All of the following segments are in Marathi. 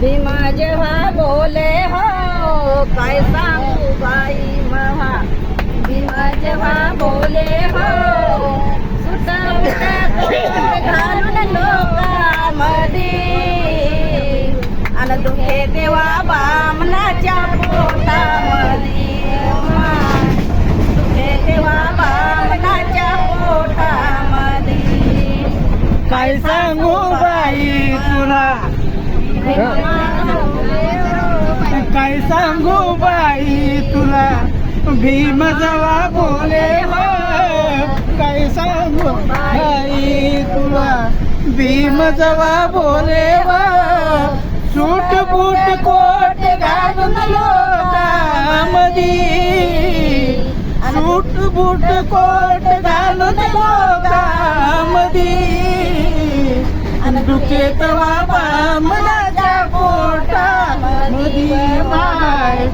भीमा जेव्हा बोले हो काय सांगू बाई महा भीमा जेव्हा बोले हो घालून लोकांमध्ये. आणि दुखे देवा बामनाच्या पोटामध्ये. दुखे देवा बामनाच्या पोटामध्ये. काय सांगू बाई तुला? काय सांगू बाई तुला? भीम जवा बोले हो. काय सांगू बाई तुला? भीम जवा बोले हो. सूट बूट कोट घालून लोकांमध्ये सूट बूट कोट घालून लोकांमध्ये दुखे तवा मनाच्या पोटा मधी माय.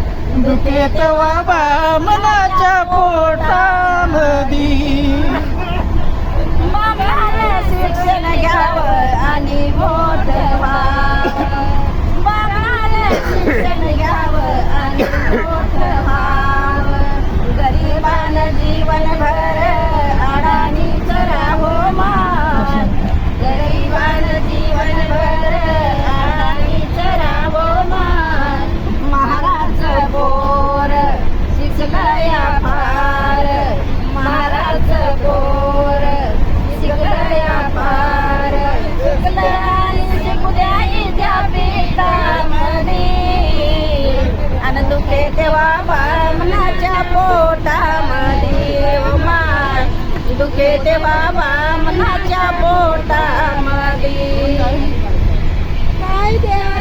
दुखे तवा बामनाच्या पोटा मधी माय दुखे तेव्हा बामनाच्या पोटामध्ये काय द्याच्या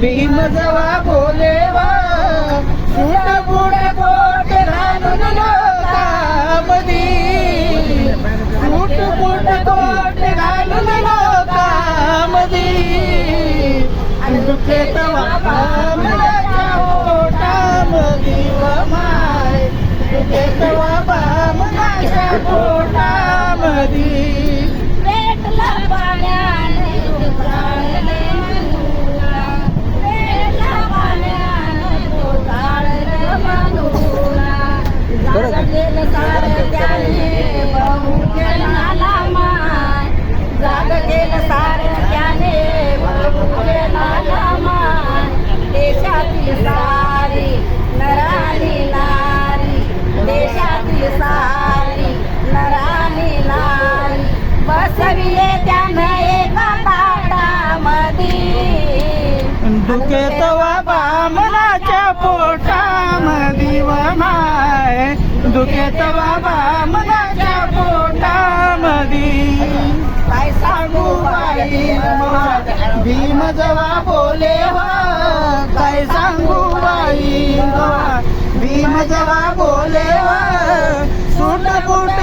भीम जवा बोले वा सूट कोट घालून लोकांमध्ये सूट बूट कोट घालून लोकांमध्ये दुखे तवा बामणाच्या पोटामध्ये व माय. दुखे तवा बामणाच्या पोटामध्ये दुखेतवा बामनाच्या पोटामध्ये व माय दुखे बामनाच्या पोटामध्ये काय सांगू बाई भीम जवा बोले काय सांगू बाई भीम जवा बोले सुट सूट